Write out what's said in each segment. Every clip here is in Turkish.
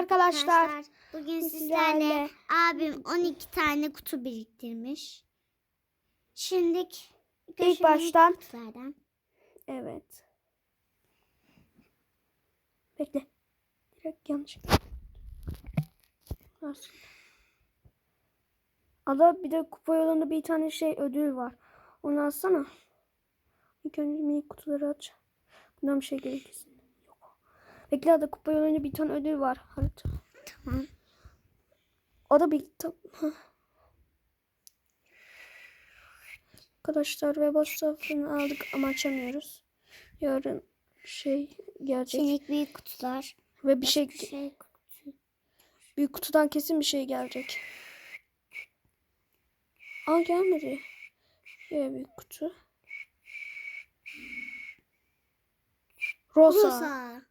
arkadaşlar. Bugün Sizlerle. abim 12 tane kutu biriktirmiş. Şimdi İlk baştan kutulardan. evet. Bekle. Direkt yanlış. Nasıl? Ada bir de kupa yolunda bir tane şey ödül var. Onu alsana. İlk önce minik kutuları aç. Bundan bir şey gerekirsin. Bekle Ada kupa yolunda bir tane ödül var. Harita. Tamam. O da bir Hah. Arkadaşlar ve WhatsApp'ını aldık ama açamıyoruz. Yarın şey gelecek Şimdi büyük kutular. ve bir şey, şey kutu. büyük kutudan kesin bir şey gelecek. Aa gelmedi. Ya büyük kutu. Rosa. Rosa.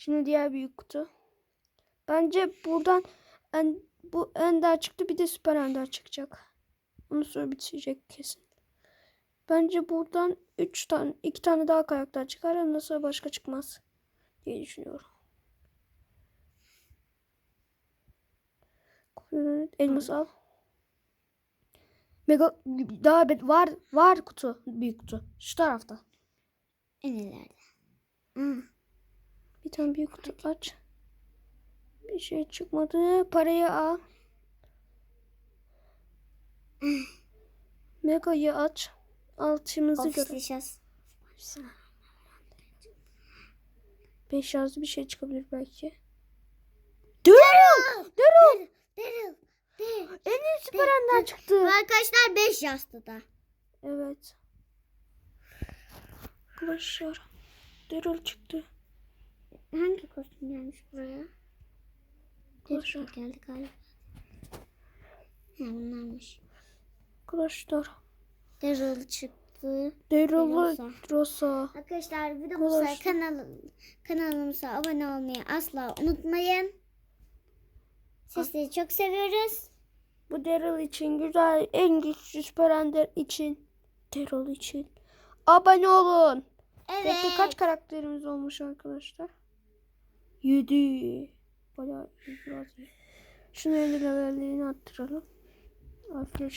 Şimdi diğer büyük kutu. Bence buradan en, bu ender çıktı bir de süper ender çıkacak. Onu sonra bitecek kesin. Bence buradan 3 tane 2 tane daha karakter çıkar ondan sonra başka çıkmaz diye düşünüyorum. Elmas al. Mega daha var var kutu büyük kutu şu tarafta. En ileride. Hı. Bir tane büyük kutu aç. Bir şey çıkmadı. Parayı al. Mega'yı aç. Altımızı gör. Ofisli şans. 5 yazdı bir şey çıkabilir belki. Daryl! Daryl! Daryl. En iyi süper ender çıktı. Arkadaşlar 5 yastı da. Evet. Arkadaşlar. Daryl çıktı. Hangi kostüm gelmiş buraya? Daryl geldi galiba. Ha bunlarmış. Arkadaşlar. Daryl çıktı. Daryl'ı Rosa. Arkadaşlar videomuza Arkadaşlar. kanal, kanalımıza abone olmayı asla unutmayın. Sizleri çok seviyoruz. Bu Daryl için güzel, en güçlü süper ender için. Daryl için. Abone olun. Evet. Bekle kaç karakterimiz olmuş arkadaşlar? 7. Bayağı iyi iyi. Şunu 50 levellerini arttıralım. Arkadaşlar.